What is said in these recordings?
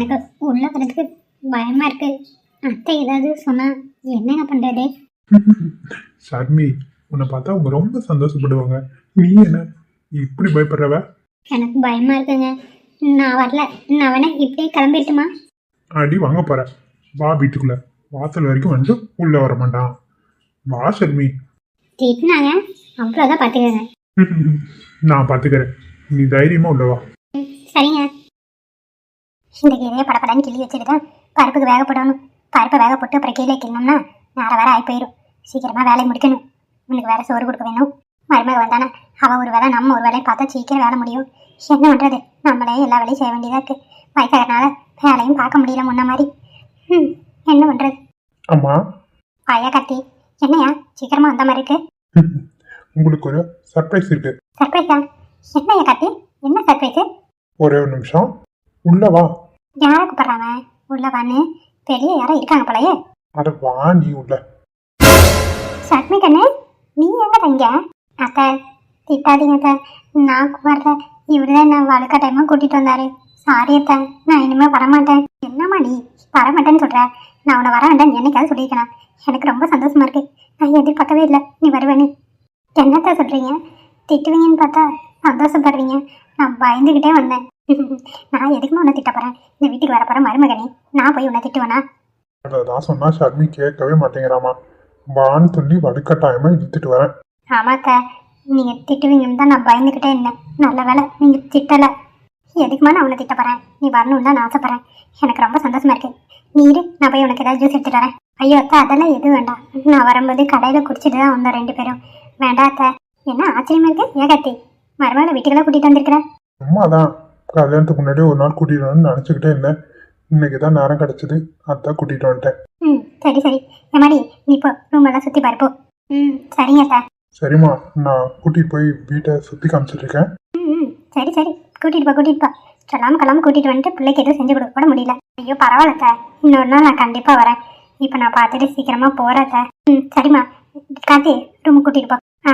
எனக்கு உள்ள வரதுக்கு பயமா இருக்கு. அத்தை ஏதாவது சொன்னா என்னங்க பண்றது? ஷர்மி உன்னை பார்த்தா அவங்க ரொம்ப சந்தோஷப்படுவாங்க. நீ என்ன இப்படி பயப்படுறவ? எனக்கு பயமா இருக்குங்க. நான் வரல. நான் வேணா இப்படியே கிளம்பிட்டுமா அடி வாங்க போற. வா வீட்டுக்குள்ள. வாசல் வரைக்கும் வந்து உள்ள வர மாட்டான். வா ஷர்மி திட்டினாங்க. அவ்வளோதான் பார்த்துக்கோங்க நான் பாத்துக்கிறேன். நீ தைரியமா உள்ள வா. சரிங்க. இந்த கீரையை படப்படன்னு கிள்ளி வச்சுட்டு தான் பருப்புக்கு வேக போடணும். பருப்பை வேக போட்டு அப்புறம் கீழே கிள்ளணும்னா நேரம் வேற ஆகி போயிடும் சீக்கிரமா வேலையை முடிக்கணும். உனக்கு வேற சோறு கொடுக்க வேணும். மருமக வந்தானே அவ ஒரு வேலை நம்ம ஒரு வேலையை பார்த்தா சீக்கிரம் வேலை முடியும். என்ன பண்றது? நம்மளே எல்லா வேலையும் செய்ய வேண்டியதா இருக்கு. வயசாகிறனால வேலையும் பார்க்க முடியல முன்ன மாதிரி. ம் என்ன பண்றது? அம்மா. ஐயா கத்தி என்னையா? சீக்கிரமா வந்த மாதிரி இருக்கு. உங்களுக்கு ஒரு சர்ப்ரைஸ் இருக்கு. சர்ப்ரைஸா என்னையா கத்தி என்ன சர்ப்ரைஸு ஒரே ஒரு நிமிஷம். உள்ள வா. யாரை கூப்பிட்றாங்க உள்ள வான்னு பெரிய யாரோ இருக்காங்க போலயே. அட வா நீ உள்ள. சட்னி கண்ணு நீ எங்க தங்க அத்தை திட்டாதீங்க அத்தை. நான் வரல இவரு தான் நான் வழுக்க டைமாக கூட்டிட்டு வந்தாரு. சாரி அத்தை நான் இனிமே வரமாட்டேன். என்னம்மா நீ? வரமாட்டேன்னு சொல்ற. நான் உன்னை வர வேண்டாம் என்னைக்காவது சொல்லியிருக்கேன்? எனக்கு ரொம்ப சந்தோஷமா இருக்கு. நான் எதிர்பார்க்கவே இல்லை. நீ வருவேன்னு. என்னத்த சொல்றீங்க? திட்டுவீங்கன்னு பார்த்தா சந்தோஷப்படுறீங்க. நான் பயந்துக்கிட்டே வந்தேன். நான் எதுக்குமே உன்னை திட்ட போறேன். இந்த வீட்டுக்கு வர போற மருமகனே நான் போய் உன்னை திட்டுவேனா? அதான் சொன்னா ஷர்மி கேட்கவே மாட்டேங்கிறாமா. வான்னு சொல்லி வலுக்கட்டாயமா இழுத்துட்டு வரேன். ஆமாக்கா நீங்க திட்டுவீங்கன்னு தான் நான் பயந்துக்கிட்டே இருந்தேன். நல்ல வேலை நீங்க திட்டல. எதுக்குமா நான் உன்னை திட்ட போறேன்? நீ வரணும்னு தான் நான் ஆசைப்படுறேன். எனக்கு ரொம்ப சந்தோஷமா இருக்கு. நீ இரு நான் போய் உனக்கு ஏதாவது ஜூஸ் எடுத்துட்டு வரேன். ஐயோ அத்தை அதெல்லாம் எதுவும் வேண்டாம். நான் வரும்போது கடையில குடிச்சிட்டு தான் வந்தோம் ரெண்டு பேரும். வேண்டாம் அத்தை. என்ன ஆச்சரியமா இருக்கு? ஏகாத்தி மருமகளை வீட்டுக்கெல்லாம் கூட்டிட்டு வந்திருக்கிறேன் அம்மா தான் கல்யாணத்துக்கு முன்னாடி ஒரு நாள் கூட்டிட்டு வரணும்னு நினச்சிக்கிட்டே இருந்தேன். இன்னைக்கு தான் நேரம் கிடச்சிது. அதான் கூட்டிட்டு வந்துட்டேன். ம் சரி சரி. எம்மாடி நீ போ. ரூம் எல்லாம் சுத்தி பாரு போ. ம் சரிங்க அத்தை. சரிம்மா நான் கூட்டிட்டு போய் வீட்டை சுற்றி காமிச்சிட்டு இருக்கேன். ம் சரி சரி. கூட்டிட்டு போ கூட்டிட்டு போ. சொல்லாம கிளம்ப கூட்டிட்டு வந்துட்டு பிள்ளைக்கு எதுவும் செஞ்சு கொடுக்க கூட முடியல. ஐயோ பரவாயில்ல சார் இன்னொரு நாள் நான் கண்டிப்பா வரேன். இப்போ நான் பார்த்துட்டு சீக்கிரமா போறேன் சார் ம் சரிம்மா. கார்த்தி ரூம் கூட்டிட்டு போ. ஆ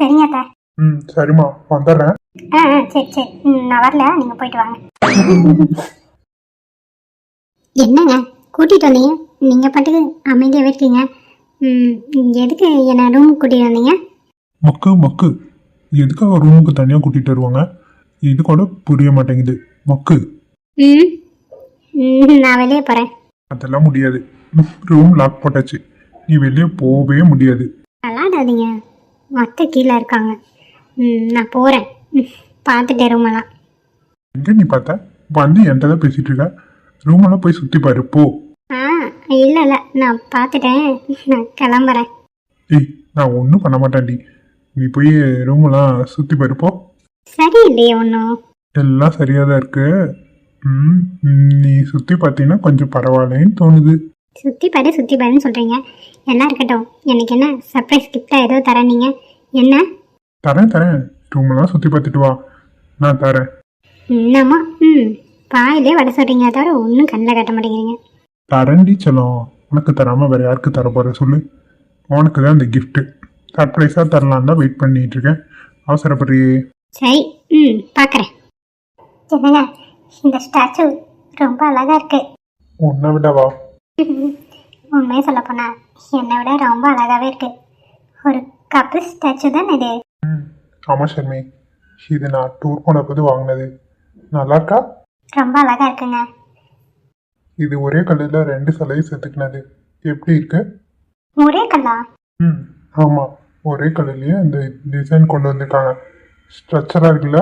சரிங்க சார் ம் சரிம்மா. வந்துடுறேன். ஆ ஆ சரி சரி. ம், நான் வரல. நீங்க போயிட்டு வாங்க. என்னங்க? கூட்டிட்டு வந்தீங்க? நீங்க பாட்டுக்கு அமைதியாவே இருக்கீங்க. ம் எதுக்கு என்ன ரூம் கூட்டிட்டு வந்தீங்க? மக்கு மக்கு. எதுக்காக ரூமுக்கு தனியாக கூட்டிட்டு வருவாங்க? இது கூட புரிய மாட்டேங்குது. மக்கு. ம் ம், நான் வெளியே போறேன். அதெல்லாம் முடியாது. ரூம் லாக் போட்டாச்சு. நீ வெளியே போகவே முடியாது. விளாடாதீங்க. அத்தை கீழே இருக்காங்க. ம் நான் போகிறேன் பார்த்துட்டேன் ரூமெல்லாம் எங்கே நீ பார்த்த? வந்து என்கிட்ட தான் பேசிட்டு இருக்க ரூமெல்லாம் போய் சுற்றி பாரு போ. ஆ இல்லை இல்லை நான் பார்த்துட்டேன். நான் கிளம்புறேன். ஏய் நான் ஒன்றும் பண்ண மாட்டேன்டி நீ போய் ரூமெல்லாம் சுற்றி பாரு போ. சரி இல்லையே ஒன்றும் எல்லாம் சரியாக தான் இருக்கு. ம் ம், நீ சுற்றி பார்த்தீங்கன்னா கொஞ்சம் பரவாயில்லைன்னு தோணுது. சுற்றி பாரு சுற்றி பாருன்னு சொல்கிறீங்க எல்லாம் இருக்கட்டும். எனக்கு என்ன சர்ப்ரைஸ் கிஃப்டாக ஏதோ தரேன் நீங்கள் என்ன? தரேன் தரேன். ரூமெல்லாம் சுற்றி பார்த்துட்டு வா. நான் தரேன். என்னம்மா? ம். பாயிலே வர சொல்கிறீங்க தவிர ஒன்றும் கண்ணில் கட்ட மாட்டேங்கிறீங்க. தரேன்டி செல்லம். உனக்கு தராமல் வேற யாருக்கு தர போகிற சொல்லு. உனக்கு தான் இந்த கிஃப்ட்டு சர்ப்ரைஸாக தரலாம் தான் வெயிட் பண்ணிட்டு இருக்கேன். அவசரப்படுறியே. சரி. ம். பார்க்குறேன் என்னங்க? இந்த ஸ்டாச்சு ரொம்ப அழகாக இருக்குது உன்னை விடவா உண்மையை சொல்ல போனா என்னை விட ரொம்ப அழகாவே இருக்கு. ஒரு கப்பிள் ஸ்டாச்சு தான் இது? ஆமாம் ஷர்மி. இது நான் டூர் போன போது வாங்கினது. நல்லா இருக்கா ரொம்ப அழகா இருக்குங்க. இது ஒரே கல்லில் ரெண்டு சிலையும் செதுக்குனது எப்படி இருக்கு? ஒரே கல்லா? ம் ஆமாம் ஒரே கல்லுலேயே இந்த டிசைன் கொண்டு வந்திருக்காங்க. ஸ்ட்ரக்சராக இருக்குல்ல?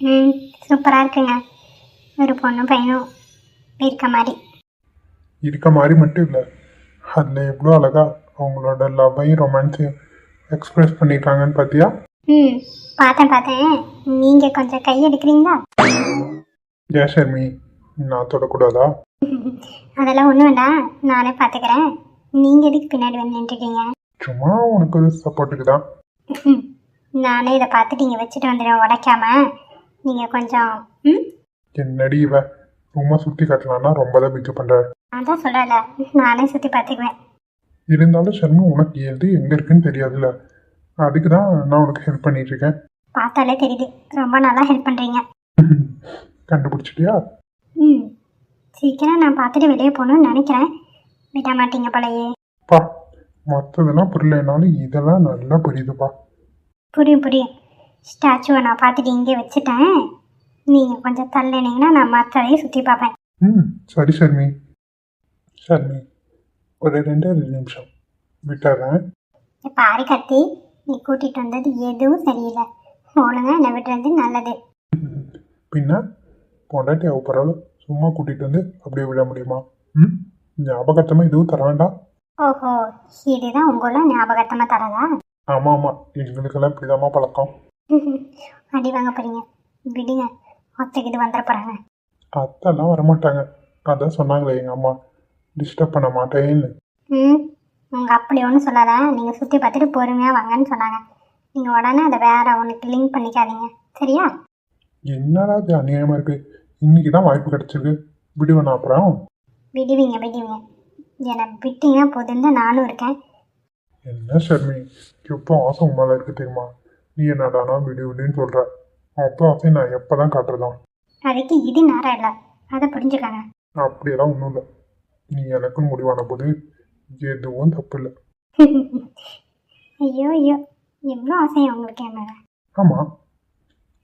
ம் சூப்பராக இருக்குங்க. ஒரு பொண்ணும் பையனும் இருக்க மாதிரி. இருக்க மாதிரி மட்டும் இல்லை. அதில் எவ்வளோ அழகா அவங்களோட லவ்வையும் ரொமான்ஸையும் எக்ஸ்பிரஸ் பண்ணியிருக்காங்கன்னு பார்த்தியா ம் பார்த்தேன் பார்த்தேன். நீங்கள் கொஞ்சம் கை எடுக்கிறீங்களா? ஏன் ஷர்மி? நான் தொடக்கூடாதா? அதெல்லாம் ஒன்றும் வேண்டாம். நானே பார்த்துக்கிறேன். நீங்கள் எதுக்கு பின்னாடி வந்து நின்றுருக்கீங்க? சும்மா உனக்கு ஒரு சப்போர்ட்டுக்கு தான். நானே இதை பார்த்துட்டு இங்கே வச்சுட்டு வந்துடுவேன் உடைக்காம. நீங்கள் கொஞ்சம் ம்? என்னடி இவ? சும்மா சுற்றி காட்டலாம்னா ரொம்ப தான் பிக்கப் பண்ணுற அதான் சொல்லலை நானே சுற்றி பார்த்துக்குவேன். இருந்தாலும் ஷர்மி உனக்கு எது எங்கே இருக்குன்னு தெரியாதுல்ல. அதுக்கு தான் நான் உனக்கு ஹெல்ப் பண்ணிட்டு இருக்கேன் பார்த்தாலே தெரியுது. ரொம்ப நல்லா ஹெல்ப் பண்ணுறீங்க கண்டுபிடிச்சிட்டியா? ம். சீக்கிரம் நான் பார்த்துட்டு வெளியே போகணும்னு நினைக்கிறேன். விட மாட்டீங்க போலயே. பா மற்றதெல்லாம் புரியலைனாலும் இதெல்லாம் நல்லா புரியுதுப்பா. புரியும் புரியும். ஸ்டாச்சுவை நான் பார்த்துட்டு இங்கே வச்சுட்டேன். நீங்கள் கொஞ்சம் தள்ளினீங்கன்னா நான் மற்றதையும் சுற்றி பார்ப்பேன். ம் சரி ஷர்மி ஷர்மி ஒரு ரெண்டே ரெண்டு நிமிஷம். விட்டுறேன். ஆரி கத்தி. நீ கூட்டிகிட்டு வந்தது எதுவும் சரியில்லை. ஒழுங்கா என்னை விட்டுறது நல்லது. பின்ன பொண்டாட்டி அவப்பறால சும்மா கூட்டிகிட்டு வந்து அப்படியே விட முடியுமா? ம்? ஞாபகத்தமாக இதுவும் தர வேண்டாம். ஓஹோ இதுதான் உங்கள ஞாபகத்தமாக தரதா? ஆமாம் ஆமாம் எங்களுக்கெல்லாம் இப்படிதாம்மா பழக்கம். அடி வாங்க போறீங்க. விடுங்க ஒத்தைக்கு இது வந்துட போகிறாங்க அத்தெல்லாம் வரமாட்டாங்க. அதான் சொன்னாங்களே எங்கள் அம்மா டிஸ்டர்ப் பண்ண மாட்டேன்னு. ம் உங்கள் அப்படி ஒன்றும் சொல்லலை நீங்கள் சுற்றி பார்த்துட்டு பொறுமையாக வாங்கன்னு சொன்னாங்க. நீங்கள் உடனே அதை வேற ஒன்றுக்கு லிங்க் பண்ணிக்காதீங்க. சரியா? என்னடா இது அநியாயமாக இருக்குது இன்னைக்கு தான் வாய்ப்பு கிடச்சிருக்கு. விடுவேன் அப்புறம். விடுவீங்க விடுவீங்க. என்னை விட்டீங்கன்னா போதுன்னு தான் நானும் இருக்கேன். என்ன ஷர்மி? எப்போ ஆசை உன் மேலே இருக்கு தெரியுமா? நீ என்னடானா விடு விடுன்னு சொல்கிற அப்போ ஆசை நான் எப்போ தான் காட்டுறதான் அதுக்கு இது நேரம் இல்லை. அதை புரிஞ்சுக்கோங்க. அப்படியெல்லாம் ஒன்றும் இல்லை. நீ எனக்குன்னு முடிவான போது எதுவும் தப்பு இல்லை ஐயோ ஐயோ. எவ்வளோ ஆசையா உங்களுக்கு என் மேலே? ஆமாம்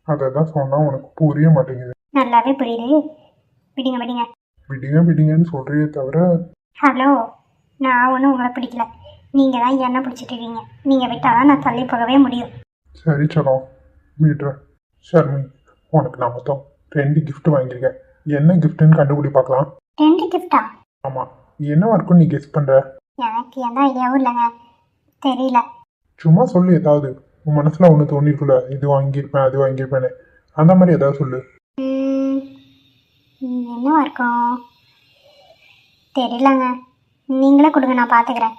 அதை தான் சொன்னால் உனக்கு புரிய மாட்டேங்குது. நல்லாவே புரியுது. விடுங்க விடுங்க. விடுங்க விடுங்கன்னு சொல்கிறியே தவிர ஹலோ நான் ஒன்றும் உங்களை பிடிக்கல. நீங்கள் தான் என்ன பிடிச்சிட்டு இருக்கீங்க. நீங்கள் விட்டால் தான் நான் தள்ளி போகவே முடியும். சரி சலம் விடுறேன். ஷர்மி உனக்கு நான் மொத்தம் ரெண்டு gift வாங்கியிருக்கேன். என்ன கிஃப்ட்டுன்னு கண்டுபிடி பார்க்கலாம் ரெண்டு கிஃப்டா ஆமாம் என்னவா இருக்கும்னு நீ கெஸ் பண்ணுற எனக்கு எந்த ஐடியாவும் இல்லைங்க. தெரியல. சும்மா சொல்லு ஏதாவது. உன் மனசில் ஒன்று தோணிருக்குல்ல இது வாங்கியிருப்பேன் அது வாங்கியிருப்பேன்னு. அந்த மாதிரி ஏதாவது சொல்லு. என்னவா இருக்கும் தெரியலங்க. நீங்களே கொடுங்க நான் பார்த்துக்கிறேன்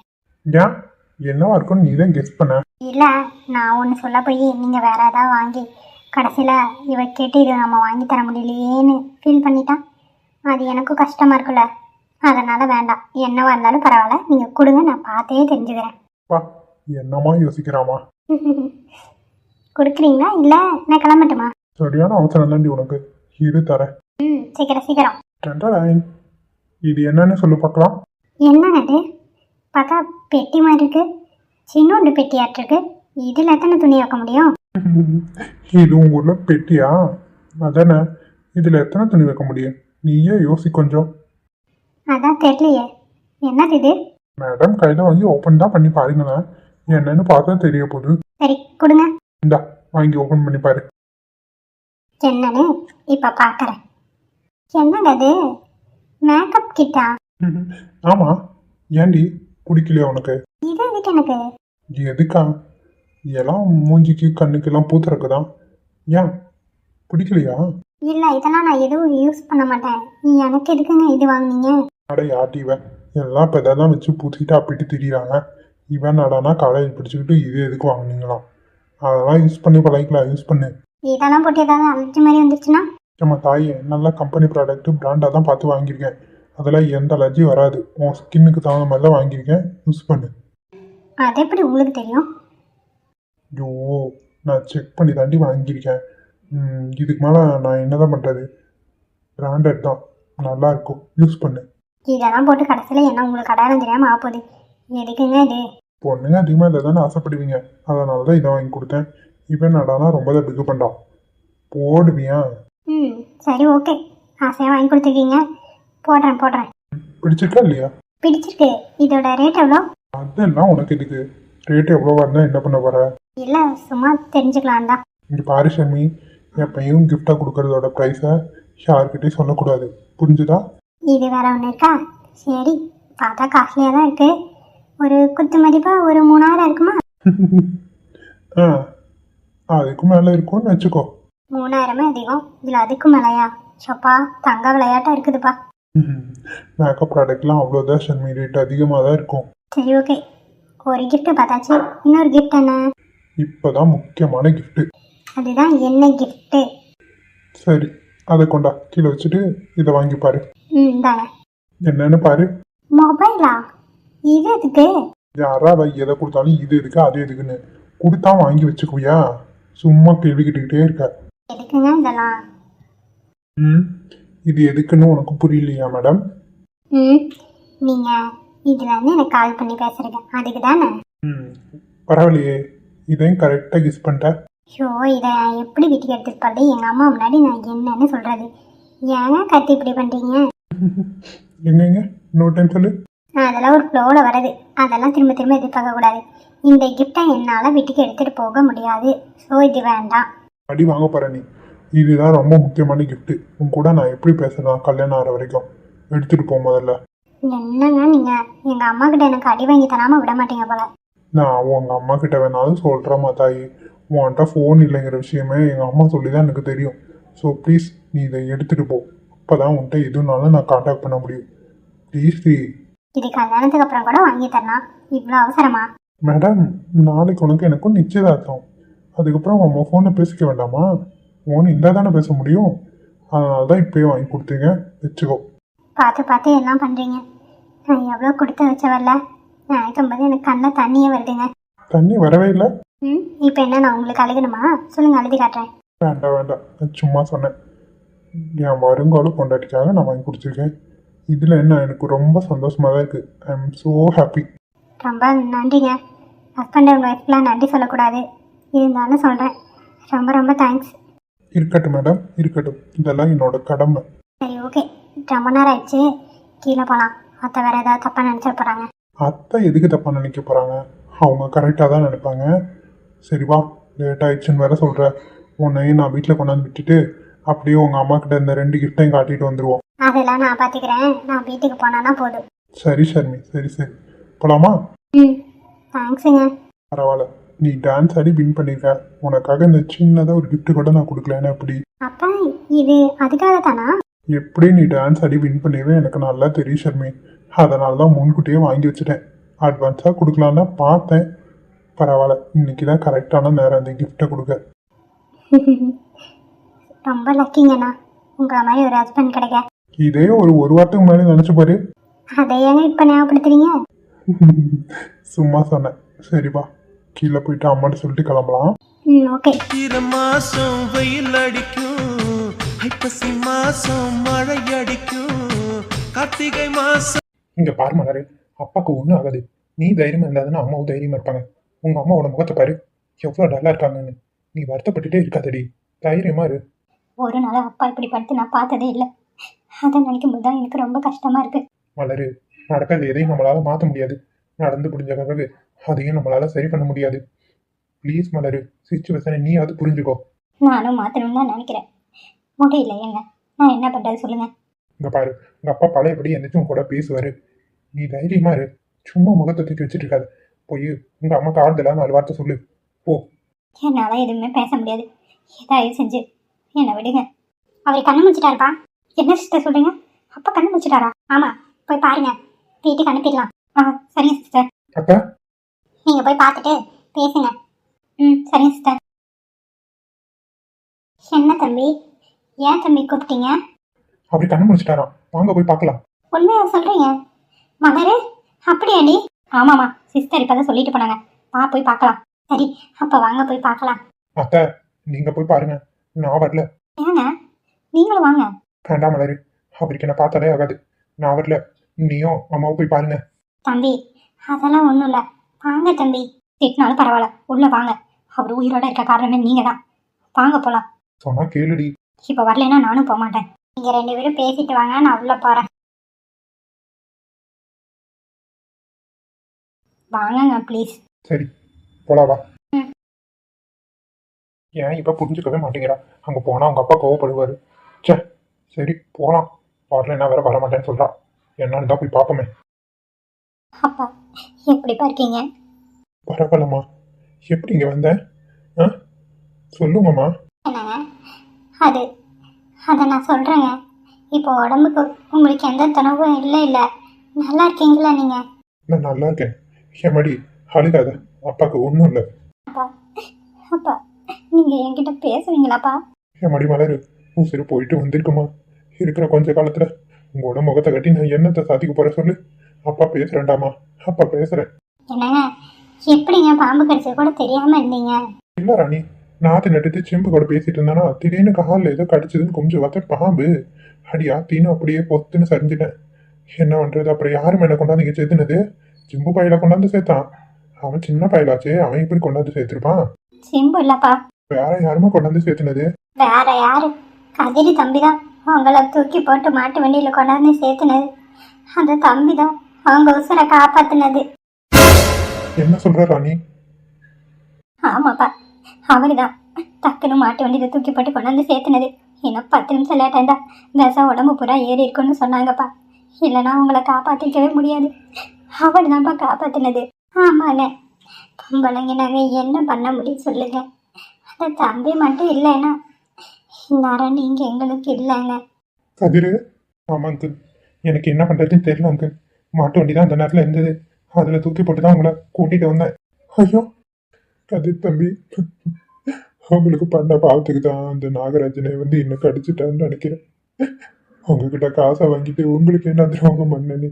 ஏன்? என்னவா இருக்கும்னு நீ தான் கெஸ் பண்ண? இல்லை நான் ஒன்று சொல்ல போய் நீங்கள் வேற ஏதாவது வாங்கி கடைசியில் இவ கேட்டு இது நம்ம வாங்கி தர முடியலையேன்னு ஃபீல் பண்ணிட்டா அது எனக்கும் கஷ்டமாக இருக்குல்ல அதனால் வேண்டாம். என்னவா இருந்தாலும் பரவாயில்ல. நீங்கள் கொடுங்க நான் பார்த்தே தெரிஞ்சுக்கிறேன். பா என்னமா யோசிக்கிறாமா? கொடுக்குறீங்களா? இல்லை நான் கிளம்பட்டுமா? சரியான அவசரம் தாண்டி உனக்கு. இரு தரேன். ம் சீக்கிரம் சீக்கிரம். டென்டரைன் இது என்னன்னு சொல்லு பார்க்கலாம். என்னங்க இது? பார்த்தா பெட்டி மாதிரி இருக்கு. சின்னோண்டு பெட்டியாட்டு இருக்கு. இதில் எத்தனை துணி வைக்க முடியும்? இது உங்க ஊர்ல பெட்டியா? அதானே? இதுல எத்தனை துணி வைக்க முடியும்? நீயே யோசி கொஞ்சம். அதான் தெரியலையே. என்னது இது? மேடம் கையில வாங்கி ஓப்பன் தான் பண்ணி பாருங்களேன். என்னன்னு பார்த்தா தெரிய போகுது. சரி கொடுங்க. இந்தா வாங்கி ஓப்பன் பண்ணி பாரு. என்னன்னு இப்போ பார்க்குறேன் என்னங்க அது மேக்கப் கிட்டா? ஆமா. ஏண்டி பிடிக்கலையா உனக்கு? இது எதுக்கு எனக்கு? எதுக்கா? எல்லாம் மூஞ்சிக்கு கண்ணுக்கெல்லாம் பூத்துறக்குதான் ஏன்? பிடிக்கலையா இல்லை இதெல்லாம் நான் எதுவும் யூஸ் பண்ண மாட்டேன். எனக்கு எதுக்குங்க இது வாங்குனீங்க? அட யாட்டி இவன். எல்லாம் இப்போ இதெல்லாம் வச்சு பூத்திக்கிட்டு அப்பிட்டு திரியிறாங்க. இவன் நடானா காலேஜ் பிடிச்சிக்கிட்டு இது எதுக்கு வாங்குனீங்களாம். அதெல்லாம் யூஸ் பண்ணி பழகிக்கலாம் யூஸ் பண்ணு. இதெல்லாம் போட்டு ஏதாவது அலர்ஜி மாதிரி வந்துருச்சுன்னா? நம்ம தாயே நல்ல கம்பெனி ப்ராடக்ட் பிராண்டாக தான் பார்த்து வாங்கியிருக்கேன். அதில் எந்த அலர்ஜி வராது. உன் ஸ்கின்னுக்கு தகுந்த மாதிரி தான் வாங்கியிருக்கேன். யூஸ் பண்ணு. அது எப்படி உங்களுக்கு தெரியும்? ஐயோ நான் செக் பண்ணி தாண்டி வாங்கியிருக்கேன். இதுக்கு மேலே நான் என்ன தான் பண்ணுறது பிராண்டட் தான். நல்லா இருக்கும். யூஸ் பண்ணு. இதெல்லாம் போட்டு கடைசியில் என்ன உங்களுக்கு அடையாளம் தெரியாமல் ஆப்போகுது எதுக்குங்க இது? பொண்ணுங்க அதிகமாக இதை தானே ஆசைப்படுவீங்க. அதனால தான் இதை வாங்கி கொடுத்தேன். இவன் நடானா ரொம்ப தான் பிகு பண்ணுறான் போடுவியா? ம் சரி ஓகே. ஆசையாக வாங்கி கொடுத்துருக்கீங்க. போடுறேன் போடுறேன். பிடிச்சிருக்கா இல்லையா? பிடிச்சிருக்கு. இதோட ரேட் எவ்வளோ? அதெல்லாம் உனக்கு இதுக்கு ரேட் எவ்வளோவா இருந்தால் என்ன பண்ண போகிற இல்லை சும்மா தெரிஞ்சுக்கலாம் தான். இங்கே பாரு ஷமி எப்பயும் கிஃப்டாக கொடுக்கறதோட ப்ரைஸை யார்கிட்டயும் சொல்லக்கூடாது. புரிஞ்சுதா? இது வேற ஒன்று இருக்கா? சரி பார்த்தா காஸ்ட்லியாக தான் இருக்கு. ஒரு குத்து மதிப்பாக ஒரு மூணாயிரம் இருக்குமா? ஆ அதுக்கு மேலே இருக்கும்னு வச்சுக்கோ. மூணாயிரமே அதிகம். இதில் அதுக்கு மேலையா? சப்பா தங்க விளையாட்டாக இருக்குதுப்பா. மேக்கப் ப்ராடக்ட்லாம் அவ்வளோதான் ஷர்மி ரேட் அதிகமாக தான் இருக்கும். சரி ஓகே ஒரு gift பார்த்தாச்சு. இன்னொரு gift என்ன? இப்போ தான் முக்கியமான gift. அதுதான் என்ன gift? சரி அதை கொண்டா. கீழே வச்சுட்டு இதை வாங்கி பாரு. ம் தானே என்னன்னு பாரு. மொபைலா இது எதுக்கு யாரா அவ எதை கொடுத்தாலும் இது எதுக்கு அது எதுக்குன்னு. கொடுத்தா வாங்கி வச்சுக்குவியா? சும்மா கேள்வி கேட்டுக்கிட்டே இருக்க. எதுக்குங்க இதெல்லாம்? ம் இது எதுக்குன்னு உனக்கு புரியலையா மேடம்? ம் நீங்கள் இதில் வந்து எனக்கு கால் பண்ணி பேசுகிறீங்க அதுக்கு தானே? ம் பரவாயில்லையே. இதையும் கரெக்டாக கிஸ் பண்ணிட்டேன் ஐயோ இதை எப்படி வீட்டுக்கு எடுத்துட்டு போகிறது எங்கள் அம்மா முன்னாடி நான் என்னன்னு சொல்கிறது ஏங்க கத்தி இப்படி பண்ணுறீங்க எங்கங்க இன்னொரு டைம் சொல்லு. அதெல்லாம் ஒரு ஃப்ளோவில் வருது. அதெல்லாம் திரும்ப திரும்ப எதிர்பார்க்கக்கூடாது. இந்த கிஃப்டை என்னால் வீட்டுக்கு எடுத்துகிட்டு போக முடியாது. ஸோ இது வேண்டாம். அடி வாங்க போற நீ. இதுதான் ரொம்ப முக்கியமான gift. உன் கூட நான் எப்படி பேசலாம் கல்யாணம் ஆகிற வரைக்கும்? எடுத்துட்டு போ முதல்ல. என்னங்க நீங்கள் எங்கள் அம்மா கிட்ட எனக்கு அடி வாங்கி தராமல் விட மாட்டீங்க போல. நான் உங்க அம்மா கிட்ட வேணாலும் சொல்கிறேம்மா தாயி உன்கிட்ட ஃபோன் இல்லைங்கிற விஷயமே எங்கள் அம்மா சொல்லி தான் எனக்கு தெரியும். ஸோ ப்ளீஸ் நீ இதை எடுத்துகிட்டு போ. அப்போ தான் உன்கிட்ட எதுனாலும் நான் காண்டாக்ட் பண்ண முடியும். ப்ளீஸ் ப்ளீ இது கல்யாணத்துக்கு அப்புறம் கூட வாங்கி தரலாம். இவ்வளோ அவசரமா? மேடம் நாளைக்கு உனக்கு எனக்கும் நிச்சயதார்த்தம். அதுக்கப்புறம் நம்ம ஃபோனை பேசிக்க வேண்டாமா? ஃபோன் இருந்தால் தானே பேச முடியும். அதனால தான் இப்போயே வாங்கி கொடுத்தீங்க. வச்சுக்கோ. பார்த்து பார்த்து எல்லாம் பண்ணுறீங்க நான் எவ்வளோ கொடுத்து வச்சவல்ல? நினைக்கும் போது எனக்கு கண்ணில் தண்ணியே வருதுங்க. தண்ணி வரவே இல்லை. ம் இப்போ என்ன நான் உங்களுக்கு அழுகணுமா? சொல்லுங்கள் அழுதி காட்டுறேன். வேண்டாம் வேண்டாம். நான் சும்மா சொன்னேன். என் வருங்கால பொண்டாட்டிக்காக நான் வாங்கி கொடுத்துருக்கேன் இதில் என்ன எனக்கு ரொம்ப சந்தோஷமாக தான் இருக்குது ஐ எம் ஸோ ஹாப்பி ரொம்ப நன்றிங்க. ஹஸ்பண்ட் உங்கள் ஒய்ஃப்லாம் நன்றி சொல்லக்கூடாது. இருந்தாலும் சொல்கிறேன் ரொம்ப ரொம்ப தேங்க்ஸ் இருக்கட்டும் மேடம் இருக்கட்டும். இதெல்லாம் என்னோட கடமை. சரி ஓகே ரொம்ப நேரம் ஆயிடுச்சு. கீழே போகலாம் மற்ற வேறு ஏதாவது தப்பாக நினச்சிட போகிறாங்க அத்தை எதுக்கு தப்பாக நினைக்க போகிறாங்க அவங்க கரெக்டாக தான் நினைப்பாங்க. சரி வா. லேட் ஆயிடுச்சுன்னு வேற சொல்கிற உன்னையும் நான் வீட்டில் கொண்டாந்து விட்டுட்டு அப்படியே உங்கள் அம்மா கிட்ட இந்த ரெண்டு கிஃப்டையும் காட்டிட்டு வந்துடுவோம் அதெல்லாம் நான் பார்த்துக்கிறேன் நான் வீட்டுக்கு போனான்னா போதும். சரி ஷர்மி சரி சரி. போலாமா? ம். தேங்க்ஸுங்க. பரவாயில்ல. நீ டான்ஸ் ஆடி வின் பண்ணிருக்க. உனக்காக இந்த சின்னதாக ஒரு gift கூட நான் கொடுக்கலன்னா எப்படி அப்பா இது அதுக்காக தானா? எப்படி நீ டான்ஸ் ஆடி வின் பண்ணிடுவேன் எனக்கு நல்லா தெரியும் ஷர்மி அதனால தான் முன்கூட்டியே வாங்கி வச்சுட்டேன். அட்வான்ஸாக கொடுக்கலான்னு தான் பார்த்தேன். பரவாயில்ல. இன்னைக்கு தான் கரெக்டான நேரம். அந்த கிஃப்ட்டை கொடுக்க. ரொம்ப லக்கிங்கண்ணா உங்களை மாதிரி ஒரு ஹஸ்பண்ட் கிடைக்க. இதே ஒரு ஒரு வாரத்துக்கு முன்னாடி நினச்சி பாரு. அதை ஏங்க இப்போ ஞாபகப்படுத்துறீங்க? சும்மா சொன்னேன். சரிப்பா கீழே போயிட்டு அம்மாட்ட சொல்லிட்டு கிளம்பலாம். ம் ஓகே சித்திர மாசம் வெயில் அடிக்கும். ஐப்பசி மாசம் மழை அடிக்கும். கார்த்திகை மாசம். இங்கே பாரு மலரு. அப்பாவுக்கு ஒன்றும் ஆகாது. நீ தைரியமாக இருந்தாதுன்னா அம்மாவும் தைரியமாக இருப்பாங்க. உங்கள் அம்மாவோட முகத்தை பாரு. எவ்வளோ டல்லாக இருக்காங்கன்னு. நீ வருத்தப்பட்டுட்டே இருக்காதடி. தைரியமா இரு. ஒரு நாள் அப்பா இப்படி படுத்து நான் பார்த்ததே இல்லை. அதை நினைக்கும் போது தான் எனக்கு ரொம்ப கஷ்டமாக இருக்குது மலரு நடக்கிறது எதையும் நம்மளால மாற்ற முடியாது. நடந்து முடிஞ்ச பிறகு அதையும் நம்மளால சரி பண்ண முடியாது. ப்ளீஸ் மலரு சுச்சுவேஷனை நீ அது புரிஞ்சுக்கோ. நானும் மாற்றணும்னு தான் நினைக்கிறேன். முடியல ஏங்க. நான் என்ன பண்ணுறது சொல்லுங்கள் இங்க பாரு. உங்க அப்பா பழையபடி என்னச்சும் கூட பேசுவாரு. நீ தைரியமா இரு. சும்மா முகத்தை தூக்கி வச்சுட்டு இருக்காது. போய் உங்க அம்மாக்கு ஆறுதலா நாலு வார்த்தை சொல்லு. போ. என்னால் எதுவுமே பேச முடியாது. ஏதாவது செஞ்சு. என்னை விடுங்க. அவர் கண்ணு முடிச்சிட்டாருப்பா. என்ன சிஸ்டர் சொல்கிறீங்க அப்பா கண்ணு முடிச்சிட்டாரா? ஆமாம் போய் பாருங்க. வீட்டுக்கு அனுப்பிடலாம். ஆ சரிங்க சிஸ்டர் அக்கா? நீங்கள் போய் பார்த்துட்டு பேசுங்க. ம் சரிங்க சிஸ்டர் என்ன தம்பி? ஏன் தம்பி கூப்பிட்டீங்க? அப்படி கண்ணு முடிச்சிட்டாராம் வாங்க போய் பார்க்கலாம். உண்மையாக சொல்கிறீங்க மலரு அப்படியாடி ஆமாம்மா சிஸ்டர் இப்போ தான் சொல்லிட்டு போனாங்க. வா போய் பார்க்கலாம். சரி அப்போ வாங்க போய் பார்க்கலாம். அத்தை நீங்க போய் பாருங்க. நான் வரல. ஏங்க நீங்களும் வாங்க. வேண்டாம் மலரு அவருக்கு என்ன பார்த்தாலே ஆகாது. நான் வரல. நீயும் அம்மாவும் போய் பாருங்க. தம்பி அதெல்லாம் ஒன்றும் இல்லை. வாங்க தம்பி. திட்டினாலும் பரவாயில்ல. உள்ளே வாங்க. அவர் உயிரோட இருக்க காரணமே நீங்கள் தான் வாங்க போகலாம் சொன்னா கேளுடி. இப்போ வரலைன்னா நானும் போக மாட்டேன். நீங்கள் ரெண்டு பேரும் பேசிட்டு வாங்க நான் உள்ளே போகிறேன் வாங்கங்க ப்ளீஸ் சரி போலாம் வா. ஏன் இப்ப புரிஞ்சுக்கவே மாட்டேங்கிறா. அங்க போனா அவங்க அப்பா கோவப்படுவாரு. ச்சே சரி போலாம். வரலைன்னா வேற வர மாட்டேன்னு சொல்றா. என்னன்னு தான் போய் பார்ப்போமே. அப்பா எப்படிப்பா இருக்கீங்க? பரவாயில்லம்மா. எப்படி இங்க வந்த? ஆ? சொல்லுங்கம்மா. என்னங்க? அது அதை நான் சொல்கிறேங்க இப்போ உடம்புக்கு உங்களுக்கு எந்த துணவும் இல்லை இல்லை. நல்லா இருக்கீங்களா நீங்கள் நான் நல்லா இருக்கேன். ஏமாடி அழுகாத. அப்பாக்கு ஒன்றும் இல்லை. அப்பா அப்பா. நீங்கள் என்கிட்ட பேசுவீங்களாப்பா? ஏமாடி மலரு? உசிறு போயிட்டு வந்திருக்குமா? இருக்கிற கொஞ்ச காலத்துல உங்களோட முகத்தை கட்டி நான் என்னத்தை சாதிக்க போறேன் சொல்லு. அப்பா பேசுறேன்டாமா? அப்பா பேசுறேன். என்னங்க எப்படிங்க பாம்பு கடிச்சது கூட தெரியாமல் இருந்தீங்க? இல்ல ராணி நாத்து நட்டுட்டு செம்பு கூட பேசிட்டு இருந்தானா திடீர்னு காலில் ஏதோ கடிச்சதுன்னு கொஞ்சம் வத்த பாம்பு. அடி ஆத்தின்னு அப்படியே பொத்துன்னு சரிஞ்சிட்டேன். என்ன பண்றது? அப்புறம் யாரும் என்ன கொண்டாந்து இங்கே சேர்த்துனது செம்பு பையில கொண்டாந்து சேர்த்தான். அவன் சின்ன பையலாச்சே அவன் இப்படி கொண்டாந்து சேர்த்திருப்பான். சிம்பு இல்லப்பா. வேற யாருமா கொண்டாந்து சேர்த்துனது? வேற யாரு? கதிரி தம்பி தான் அவங்கள தூக்கி போட்டு மாட்டு வண்டியில கொண்டாந்து சேர்த்துனது. அந்த தம்பி தான் அவங்க உசுரை காப்பாத்துனது. என்ன சொல்ற ராணி? ஆமாப்பா. அவருதான். டக்குன்னு மாட்டு வண்டியில தூக்கி போட்டு கொண்டாந்து சேர்த்துனது. இன்னும் பத்து நிமிஷம் லேட் ஆயிருந்தா விஷம் உடம்பு பூரா ஏறி இருக்குன்னு சொன்னாங்கப்பா. இல்லைன்னா உங்களை காப்பாத்திக்கவே முடியாது. அவர் தான்ப்பா காப்பாத்தினது. ஆமாங்க பொம்பளைங்க நாங்கள் என்ன பண்ண முடியும் சொல்லுங்க. அந்த தம்பி மட்டும் இல்லைன்னா இந்நேரம் நீங்க எங்களுக்கு இல்லைங்க. கதிரு ஆமாங்க அங்கிள் எனக்கு என்ன பண்றதுன்னு தெரியல அங்கிள் மாட்டு வண்டி தான் அந்த நேரத்தில் இருந்தது. அதில் தூக்கி போட்டு தான் உங்களை கூட்டிட்டு வந்தேன். ஐயோ கதிர் தம்பி. உங்களுக்கு பண்ண பாவத்துக்கு தான் அந்த நாகராஜனை வந்து இன்னும் கடிச்சிட்டான்னு நினைக்கிறேன். உங்ககிட்ட காசை வாங்கிட்டு உங்களுக்கு என்ன திரும்ப பண்ணனே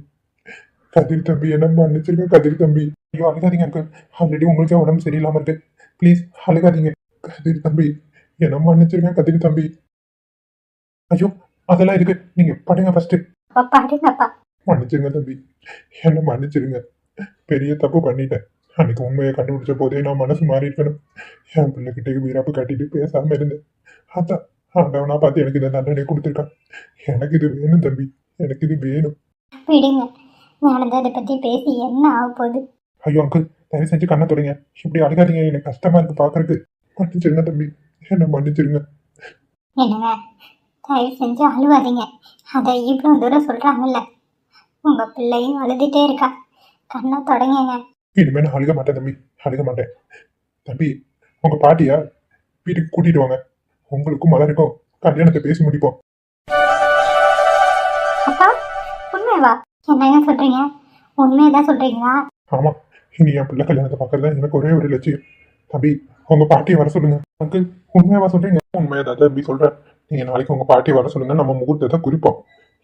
கதிர் தம்பி என்ன மன்னிச்சிருங்க கதிர் தம்பி. ஐயோ அழுகாதீங்க அங்கிள் ஆல்ரெடி உங்களுக்கே உடம்பு சரியில்லாம இருக்கு. ப்ளீஸ் அழுகாதீங்க. கதிர் தம்பி என்ன மன்னிச்சிருங்க கதிர் தம்பி. ஐயோ அதெல்லாம் இருக்கு. நீங்க படுங்க ஃபர்ஸ்ட் மன்னிச்சிருங்க தம்பி. என்ன மன்னிச்சிருங்க. பெரிய தப்பு பண்ணிட்டேன். அன்னைக்கு உண்மையை கண்டுபிடிச்ச போதே நான் மனசு மாறி இருக்கணும். என் பிள்ளைகிட்ட வீராப்பு கட்டிட்டு பேசாம இருந்தேன். அதான் ஆண்டவனா பார்த்து எனக்கு இந்த தண்டனை கொடுத்துருக்கான். எனக்கு இது வேணும் தம்பி. எனக்கு இது வேணும். விடுங்க. நடந்ததை பத்தி பேசி என்ன ஆக போகுது? ஐயோ அங்கிள் தயவு செஞ்சு கண்ணை தொடங்க. இப்படி அழுகாதீங்க எனக்கு கஷ்டமா இருக்கு பாக்குறதுக்கு மன்னிச்சிருங்க தம்பி என்ன மன்னிச்சிருங்க என்னங்க தயவு செஞ்சு அழுவாதீங்க. அதை இவ்வளோ தூரம் சொல்றாங்கல்ல உங்க பிள்ளையும் அழுதுட்டே இருக்கா. கண்ணை தொடங்குங்க. இனிமே நான் அழுக மாட்டேன் தம்பி அழுக மாட்டேன். தம்பி உங்க பாட்டியா? வீட்டுக்கு கூட்டிட்டு வாங்க. உங்களுக்கும் மலருக்கும் கல்யாணத்தை பேசி முடிப்போம். அப்பா உண்மைவா என்னங்க சொல்றீங்க? உண்மையதான் சொல்றீங்களா? ஆமா இனி என் பிள்ளை கல்யாணத்தை பார்க்கறது தான் எனக்கு ஒரே ஒரு லட்சியம். தம்பி உங்க பாட்டியை வர சொல்லுங்க. அங்கிள் உண்மையாவா சொல்றீங்க? உண்மையா தான் தம்பி சொல்றேன். நீங்க நாளைக்கு உங்க பாட்டியை வர சொல்லுங்க. நம்ம முகூர்த்தத்தை குறிப்போம்.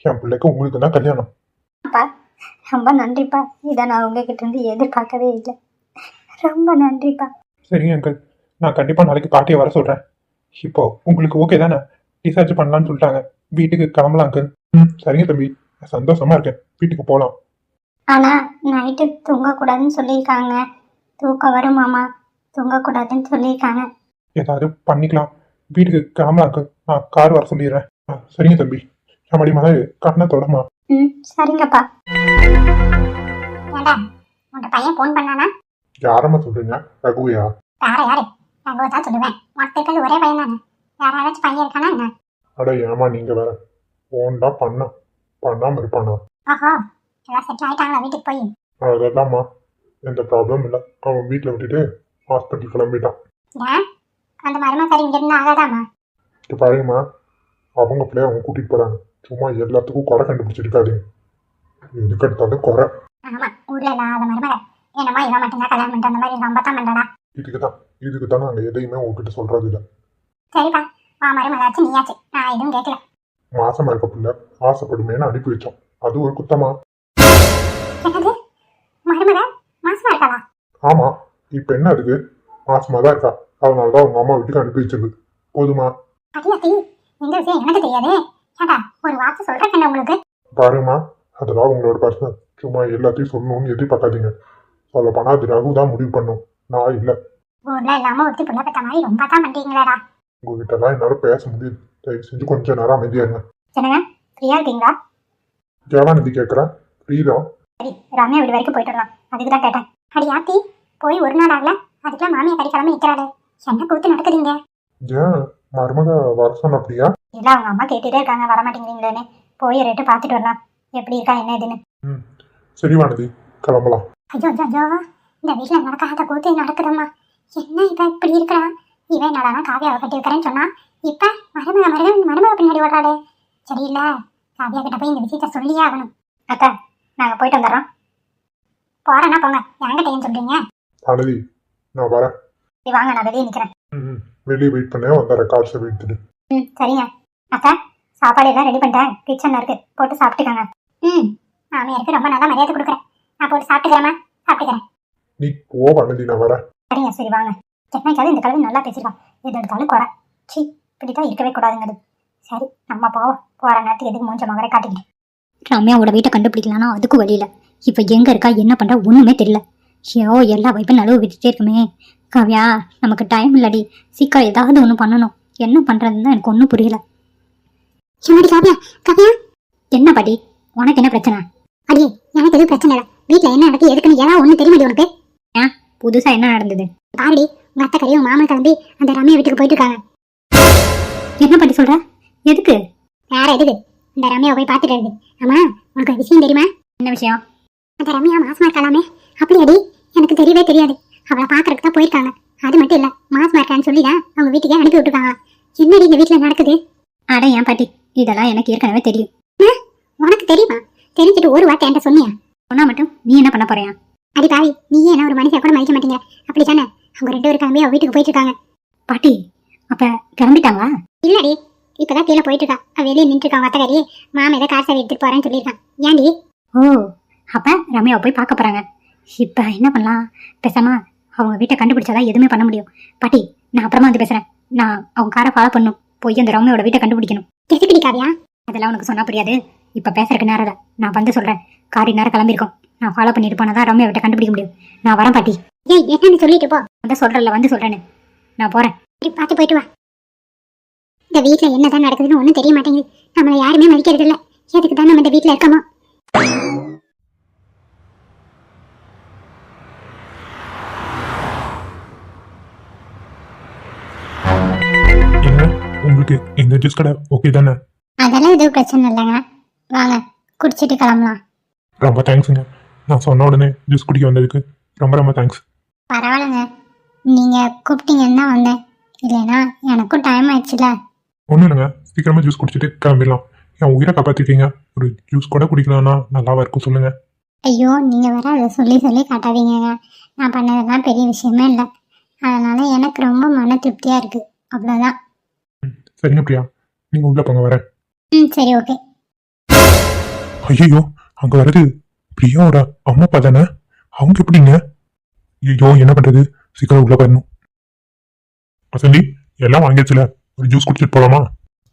என் பிள்ளைக்கு உங்களுக்கு தான் கல்யாணம். அப்பா ரொம்ப நன்றிப்பா. இதை நான் உங்ககிட்ட இருந்து எதிர்பார்க்கவே இல்லை. ரொம்ப நன்றிப்பா. சரிங்க அங்கிள். நான் கண்டிப்பா நாளைக்கு பாட்டியை வர சொல்றேன். இப்போ உங்களுக்கு ஓகே தானே? டிசார்ஜ் பண்ணலாம்னு சொல்லிட்டாங்க. வீட்டுக்கு கிளம்பலாம் அங்கிள். ம் சரிங்க தம்பி. சந்தோஷமா இருக்கேன். வீட்டுக்கு போகலாம் ஆனா நைட்டு தூங்கக்கூடாதுன்னு சொல்லியிருக்காங்க. தூக்கம் வருமாமா தூங்கக்கூடாதுன்னு சொல்லியிருக்காங்க. ஏதாவது பண்ணிக்கலாம். வீட்டுக்கு கிளம்பலாம் அங்கிள் நான் கார் வர சொல்லிடுறேன். சரிங்க தம்பி. நம்மடி மலை கண்ணை தொடமா. ம் சரிங்கப்பா. ஏண்டா உங்க பையன் ஃபோன் பண்ணானா? யாரம்மா சொல்றீங்க? ரகுவையா? யார யாரு? ரகுவை தான் சொல்லுவேன். மொத்தத்தில் ஒரே பையன் தானே யாராச்சும் பையன் இருக்கானா என்ன? அட ஏமா நீங்க வேற ஃபோன் தான் பண்ணா பண்ணாம இருப்பானா ஆஹா எல்லாம் செட்டில் ஆயிட்டாங்களா வீட்டுக்கு போய்? அதெல்லாம்மா எந்த ப்ராப்ளம் இல்லை. அவன் வீட்டில் விட்டுட்டு ஹாஸ்பிட்டல் கிளம்பிட்டான். அந்த மருமக்காரி இங்க இருந்து ஆகாதாமா? இப்போ பாருங்கம்மா. அவங்க பிள்ளைய அவங்க கூட்டிட்டு போறாங்க. சும்மா எல்லாத்துக்கும் குறை கண்டுபிடிச்சிருக்காதீங்க. எதுக்கு எடுத்தாலும் குறை. ஆமா ஊர்ல இல்லாத மருமக. என்னமோ இவன் மட்டும்தான் கல்யாணம் பண்ணிட்டு அந்த மாதிரி ரொம்ப தான் பண்றடா. இதுக்கு தான் இதுக்கு தான் நாங்கள் எதையுமே உங்ககிட்ட சொல்றது இல்லை சரிப்பா. வா மருமகாச்சு நீயாச்சு. நான் எதுவும் கேட்கல. மாசமா இருக்க பிள்ளை ஆசைப்படுமேன்னு அனுப்பி வச்சோம். அது ஒரு குத்தமா? ஆமா இப்போ என்ன அதுக்கு? மாசமா தான் இருக்கா. அதனால தான் உங்க அம்மா வீட்டுக்கு அனுப்பி வச்சிருக்கு போதுமா? பாருங்கம்மா அதெல்லாம் உங்களோட பர்சனல் சும்மா எல்லாத்தையும் சொல்லணும்னு எதிர்பார்க்காதீங்க. சொல்ல போனா அது ரகு தான் முடிவு பண்ணும். நான் இல்லை. ஊர்ல இல்லாம ஒருத்தி புள்ள பெத்த மாதிரி ரொம்ப தான் பண்றீங்களேடா. உங்ககிட்ட எல்லாம் என்னால பேச முடியுது தயவு செஞ்சு கொஞ்ச நேரம் அமைதியா இருங்க சொல்லுங்க ஃப்ரீயா இருக்கீங்களா? ஜெயவாநிதி கேட்குறேன் ஃப்ரீதான் சரி ரம்யா வீடு வரைக்கும் போயிட்டு வரலாம். அதுக்கு தான் கேட்டேன். அடி ஆத்தி போய் ஒரு நாள் ஆகல. அதுக்குள்ள மாமியா கறி கிளம்பி நிக்கிறாளே. என்ன கூத்து நடக்குதுங்க? ஏன் மருமக வர சொன்ன அப்படியா இல்ல அவங்க அம்மா கேட்டுட்டே இருக்காங்க. வரமாட்டேங்கிறீங்களேன்னு போய் ரேட்டு பார்த்துட்டு வரலாம். எப்படி இருக்கா என்ன ஏதுன்னு. ம். சரி வானதி கிளம்பலாம். ஐயோ ஐயோ, இந்த வீட்டில் நடக்காத கூத்து நடக்குதம்மா. என்ன இவ இப்படி இருக்கிறா இவன் என்னடானா காவியாவை கட்டி வைக்கிறேன்னு சொன்னா? இப்ப மருமக மருமக மருமக பின்னாடி ஓடுறாளே. சரியில்ல காவியா கிட்ட போய் இந்த விஷயத்த சொல்லியே ஆகணும். அக்கா நாங்க போயிட்டு வந்துடுறோம். போறேன்னா போங்க. என்கிட்ட ஏன் சொல்றீங்க. வானதி நான் வரேன். சரி வாங்க நான் வெளியே நிக்கிறேன். ம். வெளியே வெயிட் பண்ணேன் வந்துடுறேன் கார்ஸை எடுத்துட்டு ம் சரிங்க. அக்கா சாப்பாடு எல்லாம் ரெடி பண்ணிட்டேன். கிச்சன்ல இருக்கு. போட்டு சாப்பிட்டுக்கோங்க. ம் மாமியாருக்கு ரொம்ப நல்லா மரியாதை கொடுக்குறேன். நான் போட்டு சாப்பிட்டுக்கிறேம்மா. சாப்பிட்டுக்கிறேன். நீ போ வானதி நான் வரேன். சரிங்க சரி வாங்க. என்னைக்காவது இந்த கலவி நல்லா பேசியிருக்கான் எது எடுத்தாலும் குறை சி இப்படிதான் இருக்கவே கூடாதுங்கிறது. சரி நம்ம போவோம். போகிற நேரத்துக்கு எதுக்கு மூஞ்ச மகரை காட்டிக்கிட்டு? ரம்யாவோட வீட்டை கண்டுபிடிக்கலாம்னா அதுக்கும் வழியில இப்ப எங்க இருக்கா என்ன பண்றா ஒன்றுமே தெரியல. ஐயோ எல்லா வைப்பும் நழுவு விட்டுட்டே இருக்குமே. காவியா நமக்கு டைம் இல்லடி. சீக்கிரம் ஏதாவது ஒன்று பண்ணணும். என்ன பண்றதுன்னு எனக்கு ஒன்றும் புரியல. என்னடி காவியா? காவியா? என்ன பாட்டி? உனக்கு என்ன பிரச்சனை? அடி எனக்கு எதுவும் பிரச்சனை இல்லை. வீட்டில் என்ன நடக்குது எதுக்குன்னு ஏதாவது ஒன்று தெரியுமாடி உனக்கு? ஏன் புதுசா என்ன நடந்தது? பாருடி உங்க அத்தை கறியும் மாமன் கிளம்பி அந்த ரம்யா வீட்டுக்கு போயிட்டு இருக்காங்க என்ன பாட்டி சொல்ற? எதுக்கு? வேற எதுக்கு? அந்த ரம்யாவை போய் பார்த்துட்டு இருக்கு ஆமா உனக்கு ஒரு விஷயம் தெரியுமா? என்ன விஷயம்? அந்த ரம்யா மாசமா இருக்காளாமே அப்படியாடி? எனக்கு தெரியவே தெரியாது. அவளை பார்க்கறதுக்கு தான் போயிருக்காங்க. அது மட்டும் இல்ல மாசமா இருக்கான்னு சொல்லி தான் அவங்க வீட்டுக்கே அனுப்பி விட்டுருக்காங்க. என்னடி இந்த வீட்டுல நடக்குது? அட ஏன் பாட்டி இதெல்லாம் எனக்கு ஏற்கனவே தெரியும். உனக்கு தெரியுமா? தெரிஞ்சுட்டு ஒரு வார்த்தை என்கிட்ட சொன்னியா? சொன்னா மட்டும் நீ என்ன பண்ண போறியா? அடி பாவி நீ என்ன ஒரு மனுஷன் கூட மதிக்க மாட்டீங்க? அப்படித்தானே? அவங்க ரெண்டு பேரும் கிளம்பி அவ வீட்டுக்கு போயிட்டு இருக்காங்க பாட்டி அப்ப கிளம்பிட்டாங்களா? இல்லடி இப்பதான் கீழே போயிட்டு இருக்கா அவ வெளியே நின்று இருக்கா அத்தகாரி மாமா ஏதோ கார் சாவி எடுத்துட்டு போறேன்னு சொல்லியிருக்கான் ஏன்டி? ஓ அப்ப ரம்யாவை போய் பார்க்க போறாங்க. இப்ப என்ன பண்ணலாம்? பேசாம அவங்க வீட்டை கண்டுபிடிச்சாதான் எதுவுமே பண்ண முடியும். பாட்டி நான் அப்புறமா வந்து பேசுறேன். நான் அவங்க காரை ஃபாலோ பண்ணும் போய் அந்த ரம்யாவோட வீட்டை கண்டுபிடிக்கணும். எதுக்கு காவியா? அதெல்லாம் உனக்கு சொன்னா புரியாது. இப்ப பேசுறதுக்கு நேரம் நான் வந்து சொல்றேன். காரி நேரம் கிளம்பியிருக்கோம் நான் ஃபாலோ பண்ணிட்டு போனா தான் ரம்யா வீட்டை கண்டுபிடிக்க முடியும். நான் வரேன் பாட்டி. ஏய் என்னன்னு சொல்லிட்டு போ. அதான் சொல்றல வந்து சொல்றேன்னு. நான் போறேன். பார்த்து போயிட்டு வா. இந்த வீட்ல என்னதான் நடக்குதுன்னு ஒண்ணும் தெரிய மாட்டேங்குது. நம்மள யாருமே மதிக்கிறது இல்ல எதுக்கு தான் நம்ம இந்த வீட்ல இருக்கோமோ? உங்களுக்கு இந்த ஜூஸ் கடை ஓகே தானே? அதெல்லாம் எதுவும் பிரச்சனை இல்லைங்க. வாங்க குடிச்சிட்டு கிளம்பலாம். ரொம்ப தேங்க்ஸுங்க நான் சொன்ன உடனே ஜூஸ் குடிக்க வந்ததுக்கு ரொம்ப ரொம்ப தேங்க்ஸ் பரவாயில்லைங்க. நீங்க கூப்பிட்டீங்கன்னா வந்தேன். இல்லைன்னா எனக்கும் டைம் ஆயிடுச்சுல. ஒன்றும் இல்லைங்க. சீக்கிரமாக ஜூஸ் குடிச்சிட்டு கிளம்பிடலாம். என் உயிரை காப்பாற்றிட்டீங்க ஒரு ஜூஸ் கூட குடிக்கலாம்னா நல்லாவா இருக்கும் சொல்லுங்கள் ஐயோ நீங்க வேற அதை சொல்லி சொல்லி காட்டாதீங்கங்க. நான் பண்ணதெல்லாம் பெரிய விஷயமே இல்லை. அதனால எனக்கு ரொம்ப மன திருப்தியா இருக்கு. அவ்வளோதான் சரிங்க பிரியா. நீங்கள் உள்ளே போங்க வரேன். ம் சரி ஓகே ஐயோ அங்கே வர்றது பிரியாவோட அம்மா அப்பா தானே? அவங்க எப்படிங்க? ஐயோ என்ன பண்ணுறது சீக்கிரம் உள்ளே போயிடணும். வசந்தி எல்லாம் வாங்கியாச்சுல. ஒரு ஜூஸ் குடிச்சிட்டு போகலாமா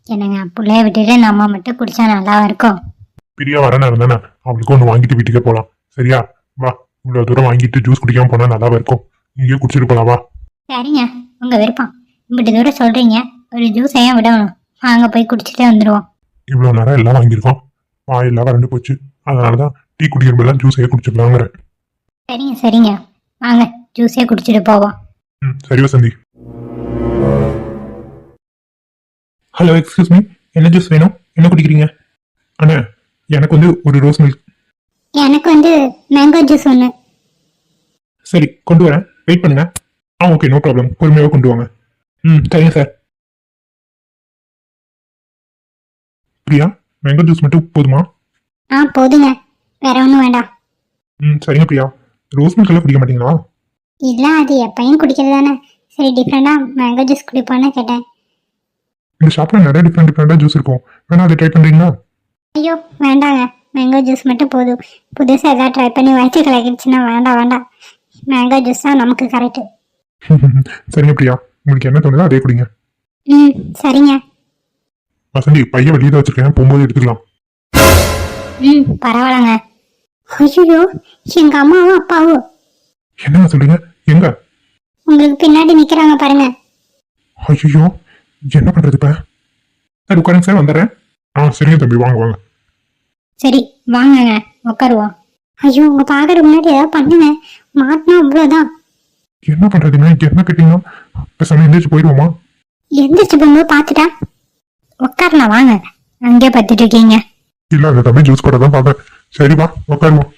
என்னங்க பிள்ளைய விட்டுட்டு நம்ம மட்டும் குடிச்சா நல்லா இருக்கும். பிரியா வரேன்னு இருந்தானே அவளுக்கு ஒன்று வாங்கிட்டு வீட்டுக்கே போகலாம் சரியா? வா இவ்வளோ தூரம் வாங்கிட்டு ஜூஸ் குடிக்காம போனால் நல்லாவா இருக்கும்? இங்கேயே குடிச்சிட்டு போகலாம் வா. சரிங்க உங்க விருப்பம். இப்படி தூரம் சொல்றீங்க. ஒரு ஜூஸ் ஏன் விடணும். வாங்க போய் குடிச்சிட்டே வந்துடுவோம் இவ்வளோ நேரம் எல்லாம் வாங்கியிருக்கோம். வாயெல்லாம் வறண்டு போச்சு. அதனால தான் டீ குடிக்கிறப்பெல்லாம் ஜூஸையே குடிச்சுக்கலாங்கிறேன் சரிங்க சரிங்க. வாங்க ஜூஸே குடிச்சிட்டு போவோம். ம் சரி வசந்தி ஹலோ எக்ஸ்கியூஸ் மீ என்ன ஜூஸ் வேணும்? என்ன குடிக்கிறீங்க? அண்ணே எனக்கு வந்து ஒரு ரோஸ் மில்க் எனக்கு வந்து மேங்கோ ஜூஸ் ஒன்று சரி கொண்டு வரேன். வெயிட் பண்ணுங்க. ஆ ஓகே நோ ப்ராப்ளம் பொறுமையாக கொண்டு வாங்க. ம் சரிங்க சார் பிரியா மேங்கோ ஜூஸ் மட்டும் போதுமா? ஆ போதுங்க. வேற ஒன்றும் வேண்டாம். ம் சரிங்க பிரியா. ரோஸ் மில்க் எல்லாம் குடிக்க மாட்டீங்களா? இல்லை அது எப்பயும் குடிக்கிறது தானே. சரி டிஃப்ரெண்டாக மேங்கோ ஜூஸ் குடிப்போன்னு கேட்டேன். இந்த ஷாப்பில் நிறைய டிஃப்ரெண்ட் டிஃப்ரெண்டாக ஜூஸ் இருக்கும். வேணா அதை ட்ரை பண்ணுறீங்களா ஐயோ வேண்டாங்க. மேங்கோ ஜூஸ் மட்டும் போதும். புதுசாக எதாவது ட்ரை பண்ணி வயிற்று கலக்கிடுச்சுன்னா வேண்டாம் வேண்டாம். மேங்கோ ஜூஸ் தான் நமக்கு கரெக்டு சரிங்க பிரியா. உங்களுக்கு என்ன தோணுதோ அதே குடிங்க. ம் சரிங்க. வசந்தி பையன் வெளியே தான் வச்சிருக்கேன். போகும்போது எடுத்துக்கலாம். ம் பரவாயில்லங்க. ஐயோ எங்கள் அம்மாவும் அப்பாவும். என்னங்க சொல்றீங்க? எங்க? உங்களுக்கு பின்னாடி நிற்கிறாங்க பாருங்க. ஐயோ என்ன பண்றது இப்ப? சரி உட்காருங்க சார் வந்துடுறேன். ஆ சரிங்க தம்பி வாங்க வாங்க. சரி வாங்கங்க உட்காருவோம். ஐயோ உங்க பாக்குற முன்னாடி ஏதாவது பண்ணுங்க. மாட்டினா அவ்வளோதான் என்ன பண்றதுங்க? என்ன கேட்டீங்கன்னா பேசாம எந்திரிச்சு போயிடுவோமா? எந்திரிச்சு போகும்போது பார்த்துட்டா? உட்காரலாம் வாங்க. அங்கே பார்த்துட்டு இருக்கீங்க. இல்ல அந்த தம்பி ஜூஸ் கூட தான் பார்த்தேன் சரி வா உட்காருவோம்